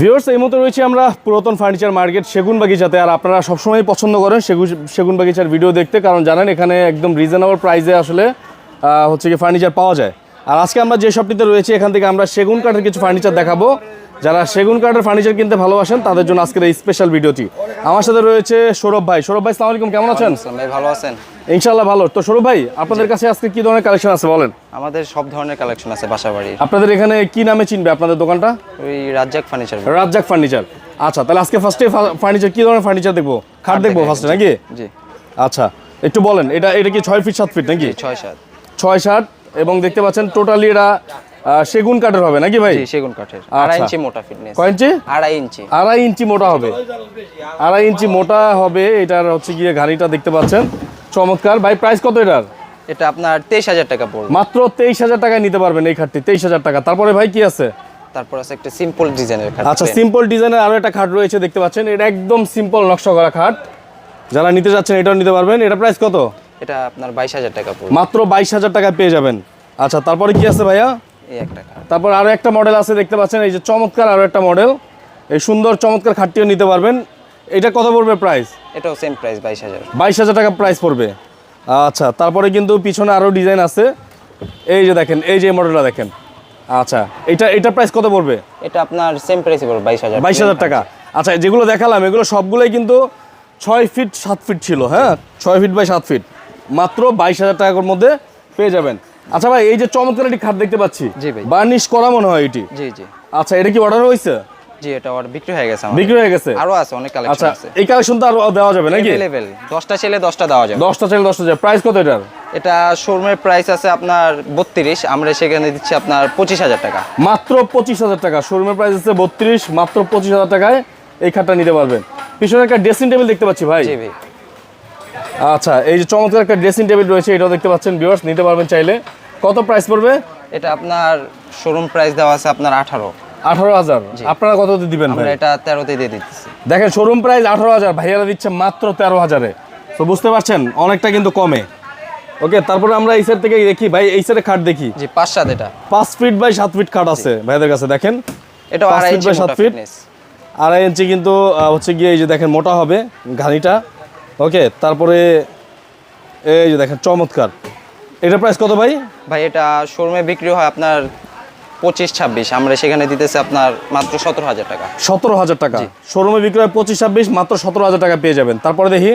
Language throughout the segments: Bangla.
ভিউয়ার্স এই মতো রয়েছে আমরা পুরাতন ফার্নিচার মার্কেট সেগুন বাগিচাতে। আর আপনারা সবসময় পছন্দ করেন সেগুন সেগুন বাগিচার ভিডিও দেখতে, কারণ জানেন এখানে একদম রিজনেবল প্রাইসে আসলে হচ্ছে কি ফার্নিচার পাওয়া যায়। আর আজকে আমরা যে শপটিতে রয়েছে, এখান থেকে আমরা সেগুন কাঠের কিছু ফার্নিচার দেখাবো। যারা সেগুন কাঠের ফার্নিচার কিনতে ভালোবাসেন তাদের জন্য আজকের এই স্পেশাল ভিডিওটি। আমার সাথে রয়েছে সৌরভ ভাই। সৌরভ ভাই সালাম আলাইকুম কেমন আছেন? ভাই ভালো আছেন? ইনশাল্লাহ ভালো। তো সৌরভ ভাই আপনাদের কাছে আজকে কি ধরনের কালেকশন আছে বলেন? আমাদের সব ধরনের কালেকশন আছে বাসা বাড়ির আপনাদের এখানে কি নামে চিনবে আপনাদের দোকানটা? ওই রাজ্জাক ফার্নিচার রাজ্জাক ফার্নিচার আচ্ছা তাহলে আজকে ফার্স্টে ফার্নিচার কি ধরনের ফার্নিচার দেখব? খাট দেখব ফার্স্টে নাকি? জি। আচ্ছা একটু বলেন এটা এটা কি ছয় ফিট সাত ফিট নাকি? ছয় সাত। ছয় সাত এবং দেখতে পাচ্ছেন টোটালি এটা সেগুন কাঠের হবে নাকি ভাই? সেগুন কাঠের। আড়াই ইঞ্চি মোটা ফিটনেস কয় ইঞ্চি? আড়াই ইঞ্চি। আড়াই ইঞ্চি মোটা হবে। আড়াই ইঞ্চি মোটা হবে এটার হচ্ছে গিয়ে গাড়িটা দেখতে পাচ্ছেন। চমৎকার। ভাই প্রাইস কত এটার? এটা আপনার তেইশ হাজার টাকা পড়বে। মাত্র তেইশ হাজার টাকায় নিতে পারবেন এই খাটটি তেইশ হাজার টাকা। তারপরে ভাই কি আছে? তারপর আছে একটা সিম্পল ডিজাইনের খাট। আচ্ছা সিম্পল ডিজাইনের আরও একটা খাট রয়েছে দেখতে পাচ্ছেন। এটা একদম সিম্পল নকশা করা খাট। যারা নিতে যাচ্ছেন এটাও নিতে পারবেন। এটা প্রাইস কত? এটা আপনার বাইশ হাজার টাকা পড়বে। মাত্র বাইশ হাজার টাকায় পেয়ে যাবেন। আচ্ছা তারপরে কি আছে ভাইয়া? তারপর আরও একটা মডেল আছে দেখতে পাচ্ছেন? এই যে চমৎকার আরও একটা মডেল এই সুন্দর চমৎকার খাটটিও নিতে পারবেন। এটা কত পড়বে প্রাইস এটাও সেম প্রাইস বাইশ হাজার। বাইশ হাজার টাকা প্রাইস পড়বে। আচ্ছা তারপরে কিন্তু পিছনে আরও ডিজাইন আছে। এই যে দেখেন এই যে মডেলটা দেখেন। আচ্ছা এটা এটা প্রাইস কত পড়বে? এটা আপনার সেম প্রাইসে পড়বে বাইশ হাজার। বাইশ হাজার টাকা। আচ্ছা যেগুলো দেখালাম এগুলো সবগুলোই কিন্তু ছয় ফিট সাত ফিট ছিল হ্যাঁ? ছয় ফিট বাই সাত ফিট মাত্র বাইশ হাজার টাকার মধ্যে পেয়ে যাবেন। আচ্ছা ভাই এই যে চমৎকার একটি খাট দেখতে পাচ্ছি। জি ভাই। বার্নিশ করা মনে হয় এটি? জি জি। আচ্ছা এটা কি অর্ডার হয়েছে জি এটা ওর বিক্রি হয়ে গেছে বিক্রি হয়ে গেছে? আরও আছে অনেক আচ্ছা কালেকশন আছে। এই কালেকশন তো আরও দেওয়া যাবে নাকি? অ্যাভেলেবেল দশটা ছেলে দশটা দেওয়া যাবে। দশটা চাইলে দশটা যাবে। প্রাইস কত এটার? এটা শোরুমের প্রাইস আছে আপনার বত্রিশ আমরা সেখানে দিচ্ছি আপনার পঁচিশ হাজার টাকা। মাত্র পঁচিশ হাজার টাকা। শোরুমের প্রাইস আছে বত্রিশ মাত্র পঁচিশ হাজার টাকায় এই খাটটা নিতে পারবেন। পিছনে একটা ড্রেসিং টেবিল দেখতে পাচ্ছি ভাই। জি ভাই আচ্ছা এই যে চমৎকার একটা ড্রেসিং টেবিল রয়েছে এটাও দেখতে পাচ্ছেন ভিউয়ার্স নিতে পারবেন চাইলে। কত প্রাইস পড়বে? এটা আপনার শোরুম প্রাইস দেওয়া আছে আপনার আঠারো। আঠারো হাজার। আপনারা কত দিবেন আমরা এটা তেরোতে দিয়ে দিচ্ছি দেখেন শোরুম প্রাইস আঠারো হাজার ভাইয়ারা দিচ্ছে মাত্র তেরো হাজারে। তো বুঝতে পারছেন? অনেকটা কিন্তু কমে। ওকে তারপরে আমরা এই সাইড থেকে দেখি। ভাই এই সাইডে খাট দেখি। জি পাঁচ সাত এটা। পাঁচ ফিট বাই সাত ফিট খাট আছে ভাইদের কাছে দেখেন। এটা আড়াই by সাত মোটা আড়াই ইঞ্চি কিন্তু হচ্ছে গিয়ে এই যে দেখেন মোটা হবে ঘানিটা। ওকে তারপরে এই যে দেখেন চমৎকার। এটা প্রাইস কত ভাই? ভাই এটা শোরুমে বিক্রি হয় আপনার পঁচিশ ছাব্বিশ। আমরা সেখানে দিতেছি আপনার মাত্র সতেরো হাজার টাকা। সতেরো হাজার টাকা। শোরুমে বিক্রি হয় পঁচিশ ছাব্বিশ মাত্র সতেরো হাজার টাকা পেয়ে যাবেন। তারপরে দেখি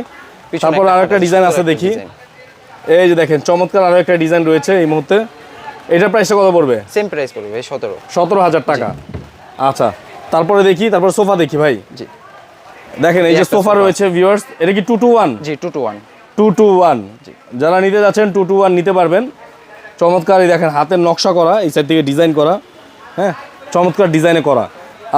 তারপর আর একটা ডিজাইন আছে দেখি। এই যে দেখেন চমৎকার আরও একটা ডিজাইন রয়েছে এই মুহূর্তে। এটার প্রাইসটা কত পড়বে? সেম প্রাইস পড়বে সতেরো। সতেরো হাজার টাকা। আচ্ছা তারপরে দেখি তারপর সোফা দেখি ভাই। জি। দেখেন এই এই যে সোফা রয়েছে ভিউয়ার্স এটা কি two two one G two two one two two one যারা নিতে যাচ্ছেন টু টু ওয়ান নিতে পারবেন। চমৎকার এই দেখেন হাতের নকশা করা এই সাইড থেকে ডিজাইন করা হ্যাঁ? চমৎকার ডিজাইনে করা।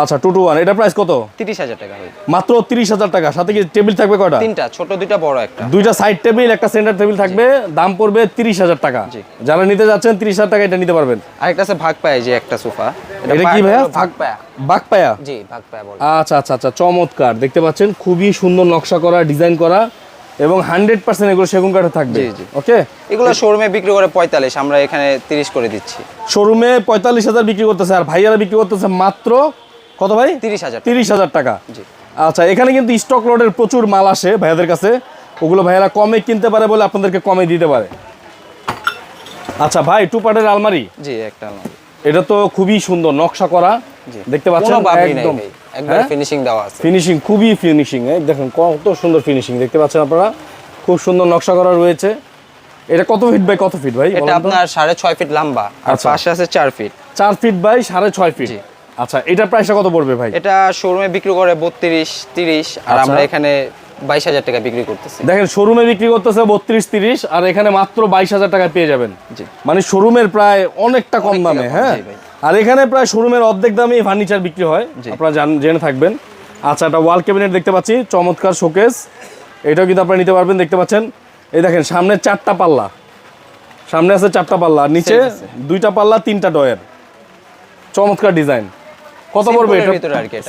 আচ্ছা টু টু ওয়ান এটা প্রাইস কত? তিরিশ হাজার টাকা মাত্র তিরিশ হাজার টাকা। সাথে কি টেবিল থাকবে কয়টা? তিনটা ছোট দুইটা বড় একটা। দুইটা সাইড টেবিল একটা সেন্টার টেবিল থাকবে দাম পড়বে তিরিশ হাজার টাকা। যারা নিতে যাচ্ছেন তিরিশ হাজার টাকা এটা নিতে পারবেন। আরেকটা আছে ভাগ পায় যে একটা সোফা। এটা কি ভাইয়া ভাগ পায়া বাক পায়া জি ভাগ পায়া আচ্ছা আচ্ছা আচ্ছা চমৎকার। দেখতে পাচ্ছেন খুবই সুন্দর নকশা করা ডিজাইন করা। এবং হান্ড্রেড পার্সেন্ট এগুলো সেগুন কাঠে থাকবে। ওকে? এগুলো শোরুমে বিক্রি করে পঁয়তাল্লিশ আমরা এখানে তিরিশ করে দিচ্ছি। শোরুমে পঁয়তাল্লিশ হাজার বিক্রি করতেছে আর ভাইয়ারা বিক্রি করতেছে মাত্র কত ভাই? তিরিশ হাজার তিরিশ হাজার টাকা। আচ্ছা এখানে কিন্তু স্টক লোডের প্রচুর মাল আসে ভাইয়াদের কাছে। ওগুলো ভাইয়ারা কমে কিনতে পারে বলে আপনাদেরকে কমে দিতে পারে। আচ্ছা ভাই টু পার্টের আলমারি? জি একটা আলমারি। এটা তো খুবই সুন্দর নকশা করা। দেখতে পাচ্ছেন একদম। একবার হ্যাঁ? ফিনিশিং দেওয়া আছে। ফিনিশিং খুবই ফিনিশিং দেখেন কত সুন্দর ফিনিশিং দেখতে পাচ্ছেন আপনারা? খুব সুন্দর নকশা করা রয়েছে। এটা কত ফিট বাই কত ফিট ভাই এটা আপনার সাড়ে ছয় ফিট লম্বা আর আচ্ছা। পাশে আছে চার ফিট চার ফিট বাই সাড়ে ছয় ফিট। আচ্ছা এটার প্রাইসটা কত পড়বে ভাই? এটা শোরুমে বিক্রি করে বত্রিশ তিরিশ আর আচ্ছা। আমরা এখানে বাইশ হাজার টাকা বিক্রি করতেছি। দেখেন শোরুমে বিক্রি করতেছে বত্রিশ তিরিশ আর এখানে মাত্র বাইশ হাজার টাকা পেয়ে যাবেন। মানে শোরুমের প্রায় অনেকটা কম দামে হ্যাঁ? ভাই। আর এখানে প্রায় শোরুমের অর্ধেক দামে ফার্নিচার বিক্রি হয়। আপনারা জান থাকবেন। আচ্ছা একটা ওয়াল ক্যাবিনেট দেখতে পাচ্ছি চমৎকার শোকেস এটাও কিন্তু আপনারা নিতে পারবেন দেখতে পাচ্ছেন। এই দেখেন সামনে চারটা পাল্লা। সামনে আছে চারটা পাল্লা নিচে দুইটা পাল্লা তিনটা ডয়ের চমৎকার ডিজাইন কত পড়বে এটা।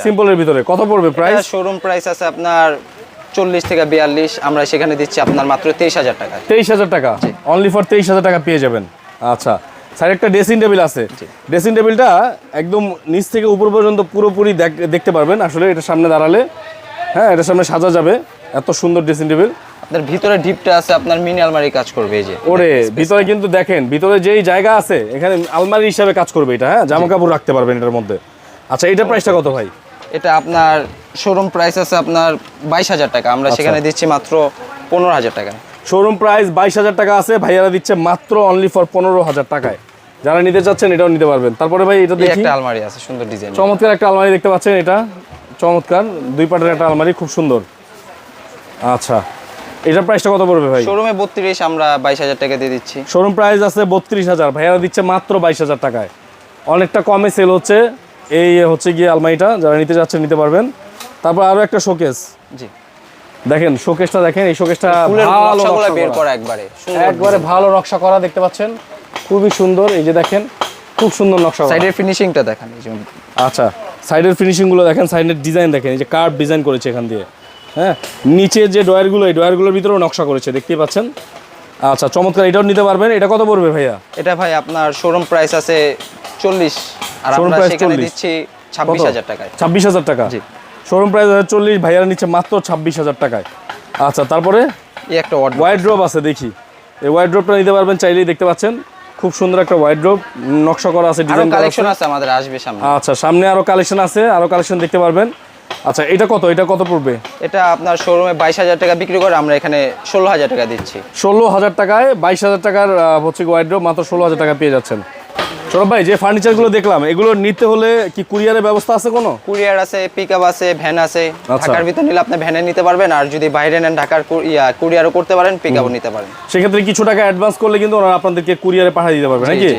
সিম্পলের ভিতরে। কত পড়বে প্রাইস শোরুম প্রাইস আছে আপনার চল্লিশ থেকে বিয়াল্লিশ। আমরা সেখানে দিচ্ছি আপনার মাত্র তেইশ হাজার টাকা। তেইশ হাজার টাকা? অনলি ফর তেইশ হাজার টাকা পেয়ে যাবেন। আচ্ছা সাইডে একটা ড্রেসিং টেবিল আছে। ড্রেসিং টেবিলটা একদম নিচ থেকে উপর পর্যন্ত পুরোপুরি দেখ- দেখতে পারবেন। আসলে এটা সামনে দাঁড়ালে হ্যাঁ এটার সামনে সাজা যাবে। এত সুন্দর ড্রেসিং টেবিল। আপনার ভিতরে ডিপটা আছে আপনার মিনি আলমারি কাজ করবে এই যে। ওরে ভিতরে কিন্তু দেখেন ভিতরে যেই জায়গা আছে এখানে আলমারি হিসাবে কাজ করবে এটা হ্যাঁ জামা কাপড় রাখতে পারবেন এটার মধ্যে। আচ্ছা এটার প্রাইসটা কত ভাই? এটা আপনার শোরুম প্রাইস আছে আপনার বাইশ হাজার টাকা। আমরা আচ্ছা। সেখানে দিচ্ছি মাত্র পনেরো হাজার টাকা। শোরুম প্রাইস বাইশ হাজার টাকা আছে। ভাইয়ারা দিচ্ছে মাত্র অনলি ফর পনেরো হাজার টাকায়। যারা নিতে চাচ্ছেন এটাও নিতে পারবেন। তারপরে ভাই এটা দেখি। একটা আলমারি আছে সুন্দর ডিজাইন চমৎকার একটা আলমারি দেখতে পাচ্ছেন এটা। চমৎকার। দুই পাটের একটা আলমারি খুব সুন্দর। আচ্ছা। এটার প্রাইসটা কত পড়বে ভাই? শোরুমে বত্রিশ আমরা বাইশ হাজার টাকা দিয়ে দিচ্ছি। শোরুম প্রাইস আছে বত্রিশ হাজার। ভাইয়ারা দিচ্ছে মাত্র বাইশ হাজার টাকায়। অনেকটা কমে সেল হচ্ছে। এই হচ্ছে গিয়ে আলমারিটা। যারা নিতে যাচ্ছেন নিতে পারবেন। তারপর আরও একটা শোকেস জি। দেখেন শোকেসটা দেখেন এই শোকেসটা ভালো বের করা। একবারে একবারে ভালো নকশা করা দেখতে পাচ্ছেন? খুবই সুন্দর এই যে দেখেন খুব সুন্দর নকশা। সাইডের ফিনিশিংটা দেখান এই যে আচ্ছা সাইডের ফিনিশিংগুলো দেখেন সাইডের ডিজাইন দেখেন এই যে কার্ভ ডিজাইন করেছে এখান দিয়ে। হ্যাঁ নিচের যে ডয়ারগুলো এই ডয়ারগুলোর ভিতরেও নকশা করেছে দেখতেই পাচ্ছেন? আচ্ছা চমৎকার এটাও নিতে পারবেন এটা কত পড়বে ভাইয়া? এটা ভাই আপনার শোরুম প্রাইস আছে চল্লিশ আর আমরা সেখানে দিচ্ছি ছাব্বিশ হাজার টাকায়। ছাব্বিশ হাজার টাকা? জি। শোরুম প্রাইস চল্লিশ ভাইয়ারা নিচ্ছে মাত্র ছাব্বিশ হাজার টাকায়। আচ্ছা তারপরে? একটা ওয়াইড্রোপ আছে। দেখি। এই ওয়াইড্রোপটা নিতে পারবেন চাইলেই দেখতে পাচ্ছেন। খুব সুন্দর একটা ওয়াইড্রোপ নকশা করা আছে ডিজাইন কালেকশন আছে। আমাদের আসবে সামনে। আচ্ছা সামনে আরও কালেকশন আছে আরও কালেকশন দেখতে পারবেন। আচ্ছা এটা কত? এটা কত পড়বে? এটা আপনার শোরুমে বাইশ হাজার টাকা বিক্রি করে আমরা এখানে ষোলো হাজার টাকা দিচ্ছি। ষোলো হাজার টাকায় বাইশ হাজার টাকার হচ্ছে ওয়াইড্রোপ মাত্র ষোলো হাজার টাকা পেয়ে যাচ্ছেন। সৌরভ ভাই যে ফার্নিচারগুলো দেখলাম এগুলো নিতে হলে কি কুরিয়ারের ব্যবস্থা আছে কোনো? কুরিয়ার আছে পিক আছে ভ্যান আছে। আচ্ছা। ঢাকার ভিতর নিলে আপনি ভ্যানে নিতে পারবেন আর যদি বাইরে নেন ঢাকার কুরিয়ারও করতে পারেন পিক নিতে পারেন। সেক্ষেত্রে কিছু টাকা অ্যাডভান্স করলে কিন্তু ওনারা আপনাদেরকে কুরিয়ারে পাঠিয়ে দিতে পারবে নাকি।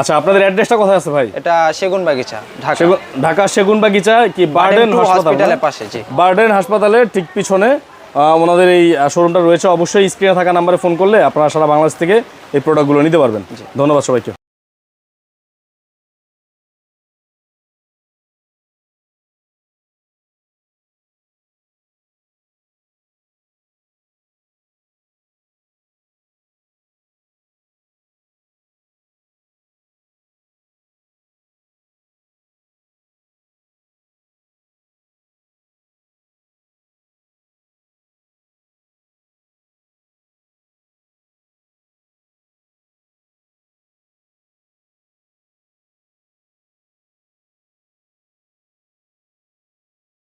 আচ্ছা আপনাদের অ্যাড্রেসটা কোথায় আছে ভাই? এটা সেগুন বাগিচা ঢাকা ঢাকা সেগুন বাগিচা কি বার্ডেন টু হাসপাতাল পাশে জি। বার্ডেন হাসপাতালের ঠিক পিছনে ওনাদের এই শোরুমটা রয়েছে। অবশ্যই স্ক্রিনে থাকা নাম্বারে ফোন করলে আপনারা সারা বাংলাদেশ থেকে এই প্রোডাক্টগুলো নিতে পারবেন। ধন্যবাদ সবাইকে।